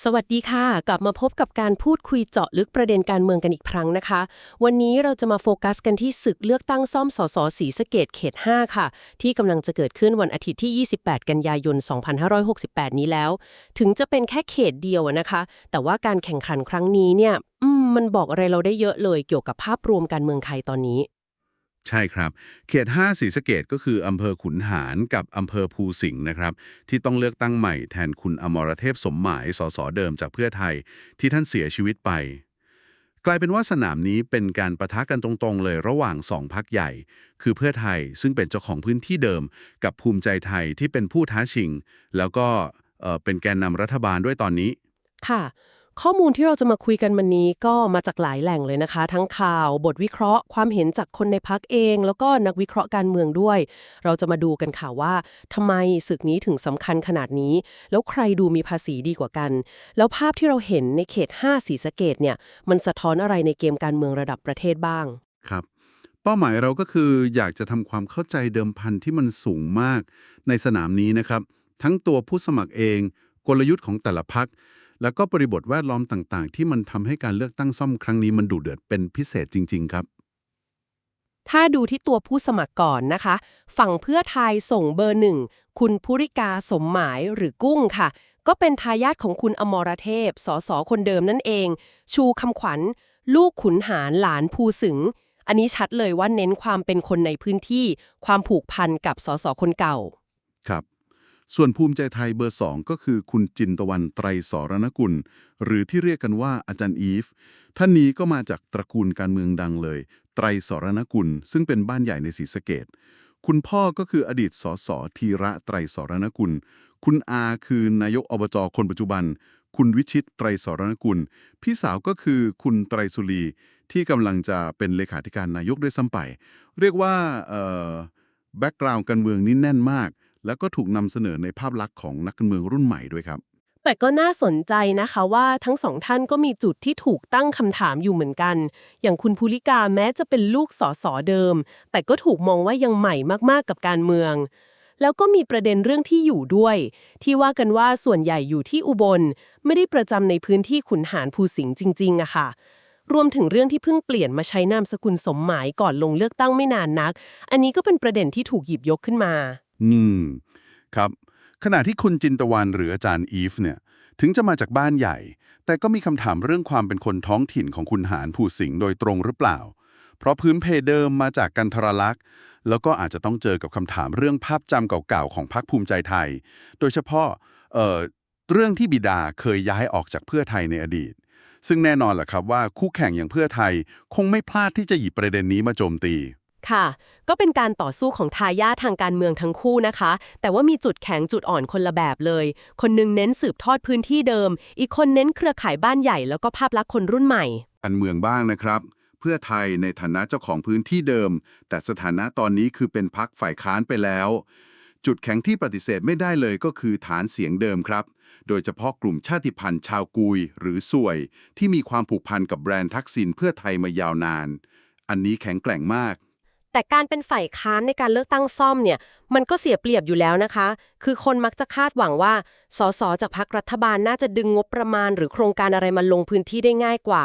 สวัสดีค่ะ กลับมาพบกับการพูดคุยเจาะลึกประเด็นการเมืองกันอีกครั้งนะคะ วันนี้เราจะมาโฟกัสกันที่ศึกเลือกตั้งซ่อมสสสีสะเกตเขต 5 ค่ะ ที่กำลังจะเกิดขึ้นวันอาทิตย์ที่ 28 กันยายน 2568 นี้แล้ว ถึงจะเป็นแค่เขตเดียวนะคะ แต่ว่าการแข่งขันครั้งนี้เนี่ยมันบอกอะไรเราได้เยอะเลยเกี่ยวกับภาพรวมการเมืองไทยตอนนี้ ใช่ครับ เขต5ศรีสะเกดก็คืออำเภอขุนหารกับอำเภอภูสิงห์นะครับ ที่ต้องเลือกตั้งใหม่แทนคุณอมรเทพสมหมายสสเดิมจากเพื่อไทย ที่ท่านเสียชีวิตไป กลายเป็นว่าสนามนี้เป็นการประทะกันตรงๆเลยระหว่างสองพักใหญ่ คือเพื่อไทยซึ่งเป็นเจ้าของพื้นที่เดิม กับภูมิใจไทยที่เป็นผู้ท้าชิง แล้วก็เเป็นแกนนำรัฐบาลด้วยตอนนี้ ค่ะ ข้อมูลที่เราจะมาคุยกันวันนี้ก็มาจากหลายแหล่งเลยนะคะ ทั้งข่าวบทวิเคราะห์ ความเห็นจากคนในพักเอง แล้วก็นักวิเคราะห์การเมืองด้วย เราจะมาดูกันค่ะว่าทำไมศึกนี้ถึงสำคัญขนาดนี้ แล้วใครดูมีภาษีดีกว่ากัน แล้วภาพที่เราเห็นในเขต 5 สีสะเกตเนี่ย มันสะท้อนอะไรในเกมการเมืองระดับประเทศบ้างครับเป้าหมายเราก็คืออยากจะทำความเข้าใจเดิมพันที่มันสูงมากในสนามนี้นะครับ ทั้งตัวผู้สมัครเอง กลยุทธ์ของแต่ละพัก แล้วก็บริบทแวดล้อมต่างๆ ที่มันทำให้การเลือกตั้งซ่อมครั้งนี้มันดุเดือดเป็นพิเศษจริง ๆ ครับ ถ้าดูที่ตัวผู้สมัครก่อนนะคะ ฝั่งเพื่อไทยส่งเบอร์หนึ่ง คุณภูริกาสมหมายหรือกุ้งค่ะ ก็เป็นทายาทของคุณอมรเทพ สสคนเดิมนั่นเอง ชูคำขวัญ ลูกขุนหารหลานภูสึงอันนี้ชัดเลยว่าเน้นความเป็นคนในพื้นที่ ความผูกพันกับสสคนเก่า ครับ ส่วนภูมิใจไทยเบอร์สองก็คือคุณจินตวันไตรสรณกุล หรือที่เรียกกันว่าอาจารย์อีฟ ท่านนี้ก็มาจากตระกูลการเมืองดังเลย ไตรสรณกุล ซึ่งเป็นบ้านใหญ่ในศรีสะเกดคุณพ่อก็คืออดีตสสธีระไตรสรณกุล คุณอาคือนายกอบจคนปัจจุบัน คุณวิชิตไตรสรณกุล พี่สาวก็คือคุณไตรสุรีที่กำลังจะเป็นเลขาธิการนายกด้วยซ้ำไป เรียกว่าเอ่อแบ็กกราวน์การเมืองนี่แน่นมาก แล้วก็ถูกนำเสนอในภาพลักษณ์ของนักการเมืองรุ่นใหม่ด้วยครับ แต่ก็น่าสนใจนะคะว่าทั้งสองท่านก็มีจุดที่ถูกตั้งคำถามอยู่เหมือนกัน อย่างคุณภูริกาแม้จะเป็นลูกสอสอเดิม แต่ก็ถูกมองว่ายังใหม่มากๆกับการเมือง แล้วก็มีประเด็นเรื่องที่อยู่ด้วย ที่ว่ากันว่าส่วนใหญ่อยู่ที่อุบล ไม่ได้ประจำในพื้นที่ขุนหารภูสิงห์จริงๆอะค่ะรวมถึงเรื่องที่เพิ่งเปลี่ยนมาใช้นามสกุลสมหมายก่อนลงเลือกตั้งไม่นานนัก อันนี้ก็เป็นประเด็นที่ถูกหยิบยกขึ้นมา อืม ครับ ขณะที่คุณจินตวันหรืออาจารย์อีฟเนี่ย ถึงจะมาจากบ้านใหญ่ แต่ก็มีคำถามเรื่องความเป็นคนท้องถิ่นของคุณหารผู้สิงห์โดยตรงหรือเปล่า เพราะพื้นเพเดิมมาจากกันทรลักษณ์ แล้วก็อาจจะต้องเจอกับคำถามเรื่องภาพจำเก่าๆของพรรคภูมิใจไทย โดยเฉพาะเอ่อเรื่องที่บิดาเคยย้ายออกจากเพื่อไทยในอดีต ซึ่งแน่นอนแหละครับว่าคู่แข่งอย่างเพื่อไทยคงไม่พลาดที่จะหยิบประเด็นนี้มาโจมตี ค่ะ ก็เป็นการต่อสู้ของทายาททางการเมืองทั้งคู่นะคะ แต่ว่ามีจุดแข็งจุดอ่อนคนละแบบเลย คนหนึงเน้นสืบทอดพื้นที่เดิม อีกคนเน้นเครือข่ายบ้านใหญ่แล้วก็ภาพลักษณ์คนรุ่นใหม่การเมืองบ้างนะครับ เพื่อไทยในฐานะเจ้าของพื้นที่เดิม แต่สถานะตอนนี้คือเป็นพักฝ่ายค้านไปแล้ว จุดแข็งที่ปฏิเสธไม่ได้เลยก็คือฐานเสียงเดิมครับ โดยเฉพาะกลุ่มชาติพันธุ์ชาวกุย หรือสวย ที่มีความผูกพันกับแบรนด์ทักษิณเพื่อไทยมายาวนาน อันนี้แข็งแกร่งมาก แต่การเป็นฝ่ายค้านในการเลือกตั้งซ่อมเนี่ย มันก็เสียเปรียบอยู่แล้วนะคะ คือคนมักจะคาดหวังว่า สสจากพรรครัฐบาลน่าจะดึงงบประมาณ หรือโครงการอะไรมาลงพื้นที่ได้ง่ายกว่า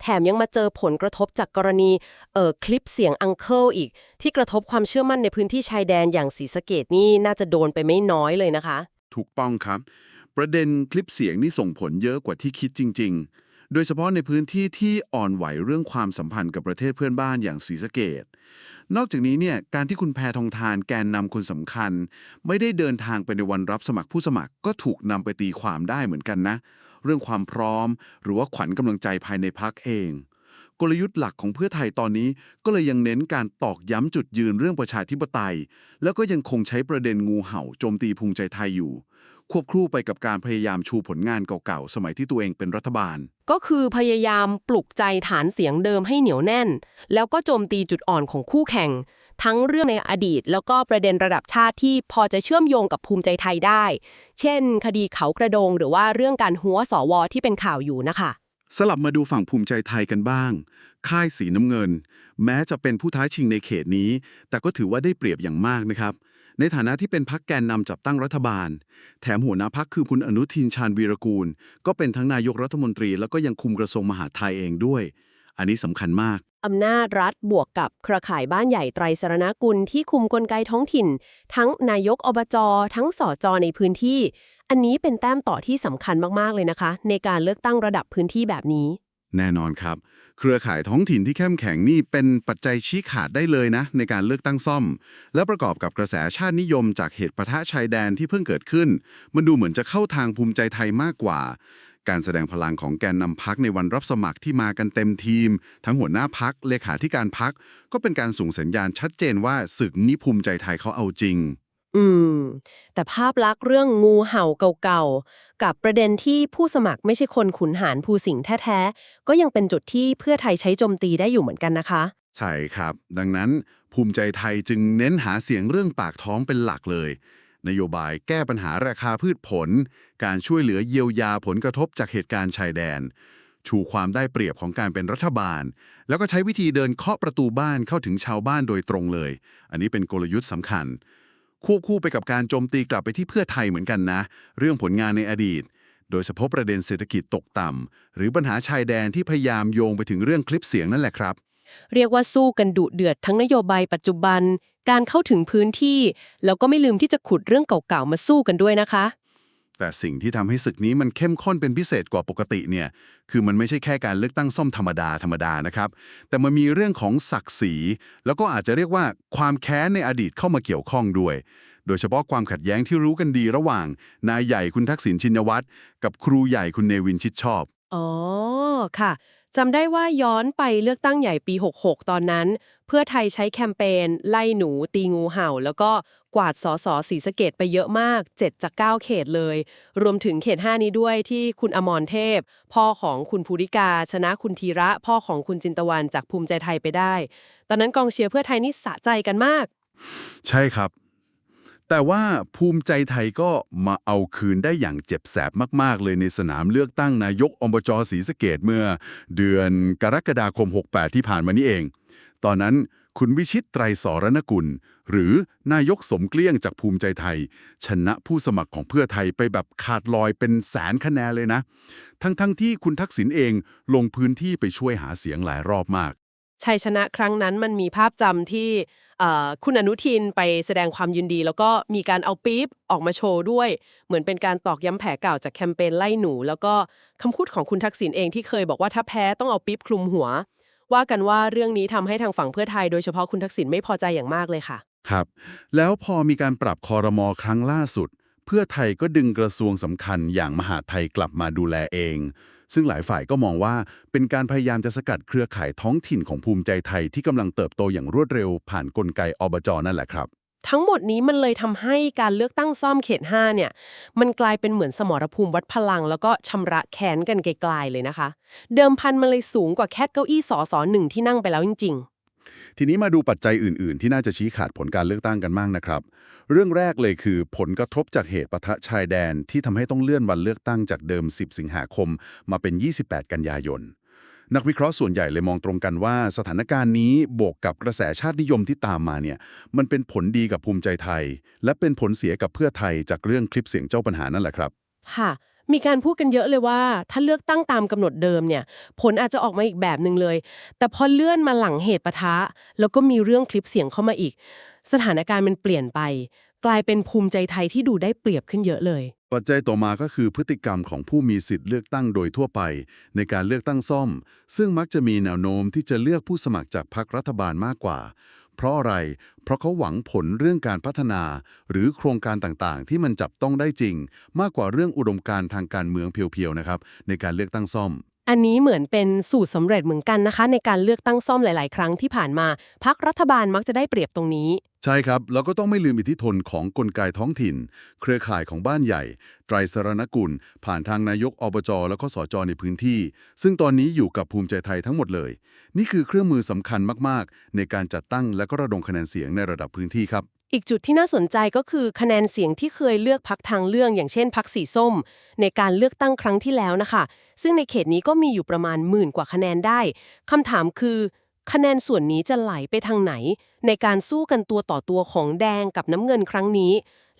แถมยังมาเจอผลกระทบจากกรณีเอ่อคลิปเสียงอังเคิลอีก ที่กระทบความเชื่อมั่นในพื้นที่ชายแดนอย่างศรีสะเกดนี่น่าจะโดนไปไม่น้อยเลยนะคะ ถูกต้องครับ ประเด็นคลิปเสียงนี่ส่งผลเยอะกว่าที่คิดจริง ๆ โดยเฉพาะในพื้นที่ที่อ่อนไหวเรื่องความสัมพันธ์กับประเทศเพื่อนบ้านอย่างศรีสะเกดนอกจากนี้เนี่ยการที่คุณแพทองทานแกนนำคนสำคัญ ไม่ได้เดินทางไปในวันรับสมัครผู้สมัครก็ถูกนำไปตีความได้เหมือนกันนะ เรื่องความพร้อม หรือว่าขวัญกำลังใจภายในพักเอง กลยุทธ์หลักของเพื่อไทยตอนนี้ก็เลยยังเน้นการตอกย้ำจุดยืนเรื่องประชาธิปไตย แล้วก็ยังคงใช้ประเด็นงูเห่าโจมตีภูมิใจไทยอยู่ ควบคู่ไปกับการพยายามชูผลงานเก่าๆ สมัยที่ตัวเองเป็นรัฐบาล ก็คือพยายามปลุกใจฐานเสียงเดิมให้เหนียวแน่น แล้วก็โจมตีจุดอ่อนของคู่แข่ง ทั้งเรื่องในอดีต แล้วก็ประเด็นระดับชาติที่พอจะเชื่อมโยงกับภูมิใจไทยได้ เช่น คดีเขากระโดง หรือว่าเรื่องการหัวสวที่เป็นข่าวอยู่นะคะ สลับมาดูฝั่งภูมิใจไทยกันบ้าง ค่ายสีน้ำเงิน แม้จะเป็นผู้ท้าชิงในเขตนี้ แต่ก็ถือว่าได้เปรียบอย่างมากนะครับ ในฐานะที่เป็นพักแกนนำจับตั้งรัฐบาล แถมหัวหน้าพักคือคุณอนุทินชาญวีรกูล ก็เป็นทั้งนายกรัฐมนตรีแล้วก็ยังคุมกระทรวงมหาดไทยเองด้วย อันนี้สำคัญมาก อำนาจรัฐบวกกับเครือข่ายบ้านใหญ่ไตรสรณกุลที่คุมกลไกท้องถิ่น ทั้งนายกอบจ ทั้งสอจอในพื้นที่ อันนี้เป็นแต้มต่อที่สำคัญมาก ๆ เลยนะคะ ในการเลือกตั้งระดับพื้นที่แบบนี้ แน่นอนครับ เครือข่ายท้องถิ่นที่เข้มแข็งนี่เป็นปัจจัยชี้ขาดได้เลยนะ ในการเลือกตั้งซ่อม และประกอบกับกระแสชาตินิยมจากเหตุปะทะชายแดนที่เพิ่งเกิดขึ้น มันดูเหมือนจะเข้าทางภูมิใจไทยมากกว่า การแสดงพลังของแกนนำพักในวันรับสมัครที่มากันเต็มทีม ทั้งหัวหน้าพักเลขาธิการพักก็เป็นการส่งสัญญาณชัดเจนว่าศึกนี้ภูมิใจไทยเขาเอาจริง อืม แต่ภาพลักษณ์เรื่องงูเห่าเก่าๆ กับประเด็นที่ผู้สมัครไม่ใช่คนขุนหารภูสิงห์แท้ๆ ก็ยังเป็นจุดที่เพื่อไทยใช้โจมตีได้อยู่เหมือนกันนะคะ ใช่ครับ ดังนั้นภูมิใจไทยจึงเน้นหาเสียงเรื่องปากท้องเป็นหลักเลย นโยบายแก้ปัญหาราคาพืชผล การช่วยเหลือเยียวยาผลกระทบจากเหตุการณ์ชายแดน ชูความได้เปรียบของการเป็นรัฐบาล แล้วก็ใช้วิธีเดินเคาะประตูบ้านเข้าถึงชาวบ้านโดยตรงเลย อันนี้เป็นกลยุทธ์สำคัญ ควบคู่ไปกับการโจมตีกลับไปที่เพื่อไทยเหมือนกันนะ เรื่องผลงานในอดีต โดยเฉพาะประเด็นเศรษฐกิจตกต่ำหรือปัญหาชายแดนที่พยายามโยงไปถึงเรื่องคลิปเสียงนั่นแหละครับเรียกว่าสู้กันดุเดือดทั้งนโยบายปัจจุบัน การเข้าถึงพื้นที่ แล้วก็ไม่ลืมที่จะขุดเรื่องเก่าๆมาสู้กันด้วยนะคะ แต่สิ่งที่ทำให้ศึกนี้มันเข้มข้นเป็นพิเศษกว่าปกติเนี่ย คือมันไม่ใช่แค่การเลือกตั้งซ่อมธรรมดาธรรมดานะครับ แต่มันมีเรื่องของศักดิ์ศรี แล้วก็อาจจะเรียกว่าความแค้นในอดีตเข้ามาเกี่ยวข้องด้วย โดยเฉพาะความขัดแย้งที่รู้กันดีระหว่าง นายใหญ่คุณทักษิณชินวัตรกับครูใหญ่คุณเนวินชิดชอบ อ๋อ ค่ะ จำได้ว่าย้อนไปเลือกตั้งใหญ่ปี 66 ตอนนั้น เพื่อไทยใช้แคมเปญไล่หนูตีงูเห่า แล้วก็กวาดสอสอสีสเกตไปเยอะมาก 7 จาก 9 เขตเลย รวมถึงเขต 5 นี้ด้วยที่คุณอมรเทพ พ่อของคุณภูริกา ชนะคุณธีระ พ่อของคุณจินตวันจากภูมิใจไทยไปได้ ตอนนั้นกองเชียร์เพื่อไทยนี่สะใจกันมาก ใช่ครับ แต่ว่าภูมิใจไทยก็มาเอาคืนได้อย่างเจ็บแสบมาก ๆ เลยในสนามเลือกตั้งนายกอบจศรีสะเกดเมื่อ เดือนกรกฎาคม 68 ที่ผ่านมานี่เอง ตอนนั้นคุณวิชิตไตรสรณกุล หรือนายกสมเกลี้ยงจากภูมิใจไทย ชนะผู้สมัครของเพื่อไทยไปแบบขาดลอยเป็นแสนคะแนนเลยนะ ทั้งๆทที่คุณทักษิณเองลงพื้นที่ไปช่วยหาเสียงหลายรอบมาก ชัยชนะครั้งนั้นมันมีภาพจำที่คุณอนุทินไปแสดงความยินดี แล้วก็มีการเอาปี๊บออกมาโชว์ด้วย เหมือนเป็นการตอกย้ำแผลเก่าจากแคมเปญไล่หนู แล้วก็คำพูดของคุณทักษิณเองที่เคยบอกว่าถ้าแพ้ต้องเอาปี๊บคลุมหัว ว่ากันว่าเรื่องนี้ทำให้ทางฝั่งเพื่อไทยโดยเฉพาะคุณทักษิณไม่พอใจอย่างมากเลยค่ะ ครับ แล้วพอมีการปรับคอรมอครั้งล่าสุด เพื่อไทยก็ดึงกระทรวงสำคัญอย่างมหาไทยกลับมาดูแลเอง ซึ่งหลายฝ่ายก็มองว่าเป็นการพยายามจะสกัดเครือข่ายท้องถิ่นของภูมิใจไทยที่กำลังเติบโตอย่างรวดเร็ว ผ่านนกลไกอบจนั่นแหละครับ ทั้งหมดนี้มันเลยทำให้การเลือกตั้งซ่อมเขต 5 เนี่ย มันกลายเป็นเหมือนสมรภูมิวัดพลัง แล้วก็ชำระแค้นกันไกลๆเลยนะคะ เดิมพันมันเลยสูงกว่าแค่เก้าอี้สอสอหนึ่งที่นั่งไปแล้วจริง ๆ ทีนี้มาดูปัจจัยอื่น ๆ ที่น่าจะชี้ขาดผลการเลือกตั้งกันบ้างนะครับ เรื่องแรกเลยคือผลกระทบจากเหตุปะทะชายแดนที่ทำให้ต้องเลื่อนวันเลือกตั้งจากเดิม 10 สิงหาคม มาเป็น 28 กันยายน นักวิเคราะห์ส่วนใหญ่เลยมองตรงกันว่า สถานการณ์นี้บวกกับกระแสชาตินิยมที่ตามมาเนี่ยมันเป็นผลดีกับภูมิใจไทย และเป็นผลเสียกับเพื่อไทยจากเรื่องคลิปเสียงเจ้าปัญหานั่นแหละครับ ค่ะ มีการพูดกันเยอะเลยว่า ถ้าเลือกตั้งตามกำหนดเดิมเนี่ย ผลอาจจะออกมาอีกแบบหนึ่งเลย แต่พอเลื่อนมาหลังเหตุปะทะ แล้วก็มีเรื่องคลิปเสียงเข้ามาอีก สถานการณ์มันเปลี่ยนไป กลายเป็นภูมิใจไทยที่ดูได้เปรียบขึ้นเยอะเลย ปัจจัยต่อมาก็คือพฤติกรรมของผู้มีสิทธิ์เลือกตั้งโดยทั่วไป ในการเลือกตั้งซ่อม ซึ่งมักจะมีแนวโน้มที่จะเลือกผู้สมัครจากพรรครัฐบาลมากกว่า เพราะอะไร เพราะเขาหวังผลเรื่องการพัฒนา หรือโครงการต่างๆ ที่มันจับต้องได้จริง มากกว่าเรื่องอุดมการทางการเมืองเพียวๆนะครับในการเลือกตั้งซ่อม อันนี้เหมือนเป็นสูตรสำเร็จเหมือนกันนะคะ ในการเลือกตั้งซ่อมหลาย ๆ ครั้งที่ผ่านมาพักรัฐบาลมักจะได้เปรียบตรงนี้ ใช่ครับ แล้วก็ต้องไม่ลืมอิทธิพลของกลไกท้องถิ่น เครือข่ายของบ้านใหญ่ ไตรสรณกุล ผ่านทางนายกอบจ แล้วก็สจในพื้นที่ ซึ่งตอนนี้อยู่กับภูมิใจไทยทั้งหมดเลย นี่คือเครื่องมือสำคัญมาก ๆ ในการจัดตั้งและก็ระดมคะแนนเสียงในระดับพื้นที่ครับอีกจุดที่น่าสนใจก็คือคะแนนเสียงที่เคยเลือกพักทางเลือกอย่างเช่นพักสีส้ม ในการเลือกตั้งครั้งที่แล้วนะคะ ซึ่งในเขตนี้ก็มีอยู่ประมาณหมื่นกว่าคะแนนได้คำถามคือ คะแนนส่วนนี้จะไหลไปทางไหน ในการสู้กันตัวต่อตัวของแดงกับน้ำเงินครั้งนี้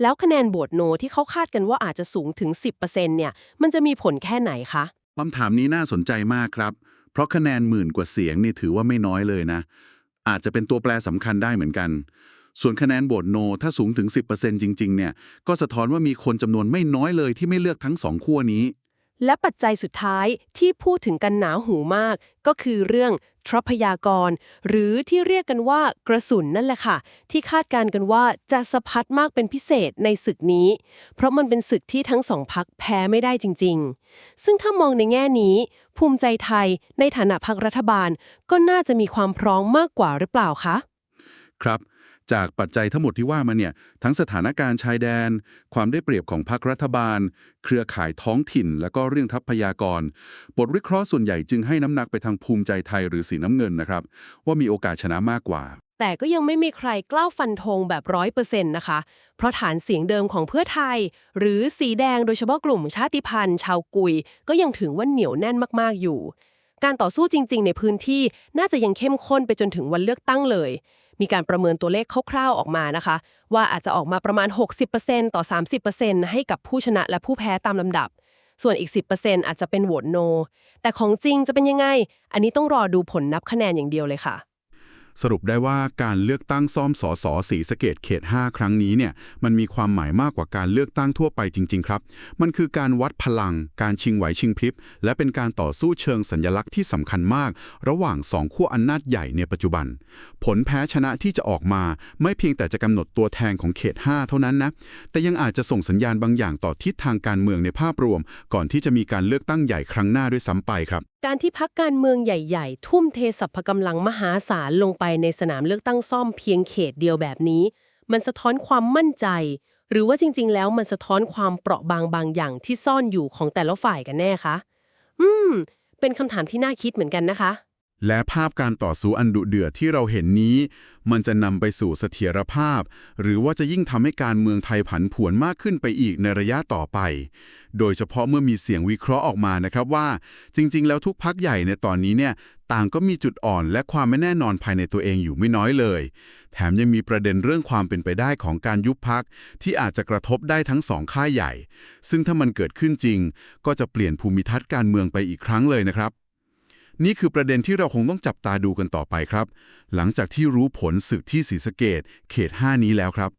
แล้วคะแนนโหวตโนที่เขาคาดกันว่าอาจจะสูงถึง 10%เนี่ย มันจะมีผลแค่ไหนคะคำถามนี้น่าสนใจมากครับ เพราะคะแนนหมื่นกว่าเสียงนี่ถือว่าไม่น้อยเลยนะ อาจจะเป็นตัวแปรสำคัญได้เหมือนกันส่วนคะแนนโหวตโนถ้าสูงถึง 10%จริง ๆ เนี่ย ก็สะท้อนว่ามีคนจำนวนไม่น้อยเลยที่ไม่เลือกทั้งสองขั้วนี้ และปัจจัยสุดท้ายที่พูดถึงกันหนาหูมาก ก็คือเรื่องทรัพยากร หรือที่เรียกกันว่ากระสุนนั่นแหละค่ะ ที่คาดการณ์กันว่าจะสะพัดมากเป็นพิเศษในศึกนี้ เพราะมันเป็นศึกที่ทั้งสองพักแพ้ไม่ได้จริง ๆ ซึ่งถ้ามองในแง่นี้ ภูมิใจไทยในฐานะพักรัฐบาล ก็น่าจะมีความพร้อมมากกว่าหรือเปล่าคะ ครับ จากปัจจัยทั้งหมดที่ว่ามาเนี่ยทั้งสถานการณ์ชายแดน ความได้เปรียบของพรรครัฐบาล เครือข่ายท้องถิ่น และก็เรื่องทัพพยากร บทวิเคราะห์ส่วนใหญ่จึงให้น้ำหนักไปทางภูมิใจไทยหรือสีน้ำเงินนะครับ ว่ามีโอกาสชนะมากกว่า แต่ก็ยังไม่มีใครกล้าฟันธงแบบร้อยเปอร์เซ็นต์นะคะ เพราะฐานเสียงเดิมของเพื่อไทย หรือสีแดงโดยเฉพาะกลุ่มชาติพันธุ์ ชาวกุย ก็ยังถือว่าเหนียวแน่นมากๆอยู่ การต่อสู้จริง ๆ ในพื้นที่น่าจะยังเข้มข้นไปจนถึงวันเลือกตั้งเลย มีการประเมินตัวเลขคร่าวๆออกมานะคะ ว่าอาจจะออกมาประมาณ 60%ต่อ 30%ให้กับผู้ชนะและผู้แพ้ตามลำดับ ส่วนอีก 10%อาจจะเป็นโหวตโน แต่ของจริงจะเป็นยังไง อันนี้ต้องรอดูผลนับคะแนนอย่างเดียวเลยค่ะ สรุปได้ว่าการเลือกตั้งซ่อมสอสอสีสะเกตเขต 5 ครั้งนี้เนี่ยมันมีความหมายมากกว่าการเลือกตั้งทั่วไปจริง ๆ ครับ มันคือการวัดพลัง การชิงไหวชิงพริบ และเป็นการต่อสู้เชิงสัญลักษณ์ที่สำคัญมาก ระหว่างสองขั้วอำนาจใหญ่ในปัจจุบัน ผลแพ้ชนะที่จะออกมา ไม่เพียงแต่จะกำหนดตัวแทนของเขต 5 เท่านั้นนะแต่ยังอาจจะส่งสัญญาณบางอย่างต่อทิศทางการเมืองในภาพรวม ก่อนที่จะมีการเลือกตั้งใหญ่ครั้งหน้าด้วยซ้ำไปครับการที่พักการเมืองใหญ่ๆ ทุ่มเทสรรพกำลังมหาศาลลงไปในสนามเลือกตั้งซ่อมเพียงเขตเดียวแบบนี้ มันสะท้อนความมั่นใจ หรือว่าจริง ๆ แล้วมันสะท้อนความเปราะบางบางอย่างที่ซ่อนอยู่ของแต่ละฝ่ายกันแน่คะ อืม เป็นคำถามที่น่าคิดเหมือนกันนะคะ และภาพการต่อสู้อันดุเดือดที่เราเห็นนี้ มันจะนำไปสู่เสถียรภาพ หรือว่าจะยิ่งทำให้การเมืองไทยผันผวนมากขึ้นไปอีกในระยะต่อไป โดยเฉพาะเมื่อมีเสียงวิเคราะห์ออกมานะครับว่า จริง ๆ แล้วทุกพักใหญ่ในตอนนี้เนี่ยต่างก็มีจุดอ่อนและความไม่แน่นอนภายในตัวเองอยู่ไม่น้อยเลย แถมยังมีประเด็นเรื่องความเป็นไปได้ของการยุบพักที่อาจจะกระทบได้ทั้งสองค่ายใหญ่ ซึ่งถ้ามันเกิดขึ้นจริง ก็จะเปลี่ยนภูมิทัศน์การเมืองไปอีกครั้งเลยนะครับ นี่คือประเด็นที่เราคงต้องจับตาดูกันต่อไปครับ หลังจากที่รู้ผลศึกที่ศรีสะเกดเขต 5 นี้แล้วครับ